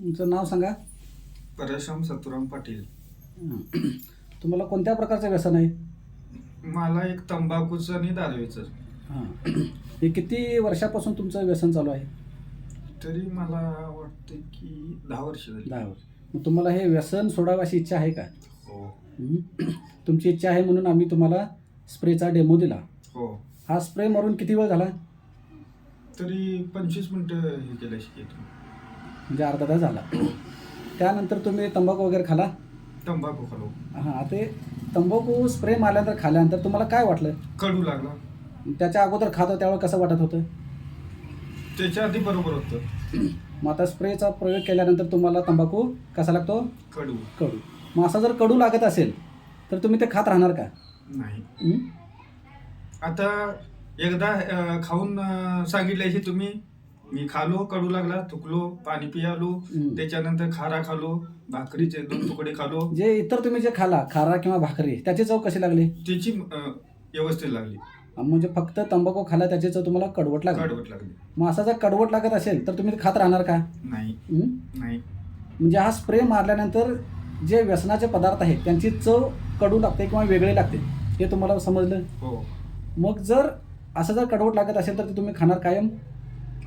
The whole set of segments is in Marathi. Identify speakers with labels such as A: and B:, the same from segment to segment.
A: तुमचं नाव सांगा.
B: परशुराम सतुराम पाटील.
A: तुम्हाला कोणत्या प्रकारचं व्यसन आहे?
B: मला एक तंबाखूचं आणि दारूचं
A: हां. हे किती वर्षापासून तुमचं व्यसन चालू आहे?
B: तरी मला वाटते की दहा वर्ष झाली.
A: दहा वर्ष. मग तुम्हाला हे व्यसन सोडावं अशी इच्छा आहे का?
B: हो.
A: हं? तुमची इच्छा आहे म्हणून आम्ही तुम्हाला स्प्रेचा डेमो दिला.
B: हो.
A: हा स्प्रे मारून किती वेळ झाला?
B: तरी पंचवीस मिनटं हे केलं. शिकेत
A: म्हणजे अर्धा तास झाला. त्यानंतर तुम्ही तंबाखू वगैरे खाला?
B: तंबाखू खालो.
A: हां ते तंबाखू स्प्रे मारल्यानंतर खाल्यानंतर तुम्हाला काय वाटलं?
B: कडू लागला.
A: त्याच्या अगोदर खात त्यावेळेस कसं वाटत होतं?
B: त्याच्या आधी बरोबर होतं.
A: मग आता स्प्रेचा प्रयोग केल्यानंतर तुम्हाला तंबाखू कसा लागतो?
B: कडू.
A: कडू. मग असा जर कडू लागत असेल तर तुम्ही ते खात राहणार का?
B: नाही.
A: हं?
B: आता एकदा अं, खाऊन अं, सांगितल्याशी तुम्ही मी खालो कडू लागला थुकलो पाणी पियालो
A: हम्म.
B: त्याच्यानंतर खारा खालो भाकरीचे दोन तुकडे खालो.
A: जे इतर तुम्ही जे खाला खारा किंवा भाकरी त्याची चव कशी लागली?
B: त्याची अं, व्यवस्थित लागली.
A: म्हणजे फक्त तंबाखू खाला त्याची चव तुम्हाला कडवट लागली.
B: कडवट लागली.
A: मग असा जर कडवट लागत असेल तर तुम्ही खात राहणार का?
B: नाही.
A: हं?
B: नाही.
A: म्हणजे हा स्प्रे मारल्यानंतर जे व्यसनाचे पदार्थ आहेत त्यांची चव कडू लागते किंवा वेगळी लागते हे तुम्हाला समजलं?
B: हो.
A: मग जर असं जर कडवट लागत असेल तर ते तुम्ही खाणार कायम?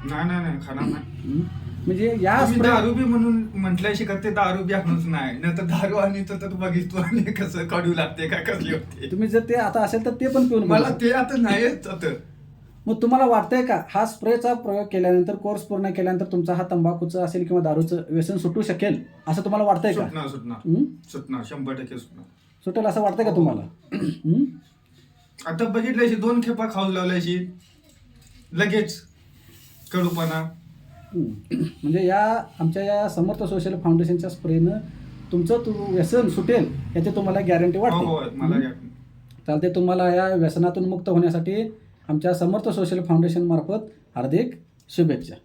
B: नाही नाही नाही खाणार नाही.
A: हं? म्हणजे या
B: तुम्ही
A: स्प्रे
B: दारू बी म्हणून म्हटल्याशी का ते दारू बी आणूच नाही. नाही तर दारू आणि तर बघितलो आणि कसं कडू लागते काय कसली होते.
A: तुम्ही जर ते आता असेल तर ते पण पिऊन
B: मला
A: बघा.
B: ते आता नाहीच आता.
A: मग तुम्हाला वाटतंय का हा स्प्रेचा प्रयोग केल्यानंतर कोर्स पूर्ण केल्यानंतर तुमचा हा तंबाखूचं असेल किंवा दारूचं व्यसन सुटू शकेल असं तुम्हाला वाटतंय का?
B: सुटणार सुटणार.
A: हं?
B: सुटणार शंभर टक्के सुटणार.
A: सुटेल असं वाटतंय का तुम्हाला? हं?
B: आता बघितल्याशी दोन खेपा खाऊन लावल्याशी लगेच कडूपणा.
A: म्हणजे या आमच्या या समर्थ सोशल फाउंडेशनच्या स्प्रेनं तुमचं तू व्यसन सुटेल याची तुम्हाला गॅरंटी
B: हो हो
A: वाटते
B: मला
A: हं?
B: या-
A: चालते तुम्हाला या व्यसनातून मुक्त होण्यासाठी आमच्या समर्थ सोशल फाउंडेशन मार्फत हार्दिक शुभेच्छा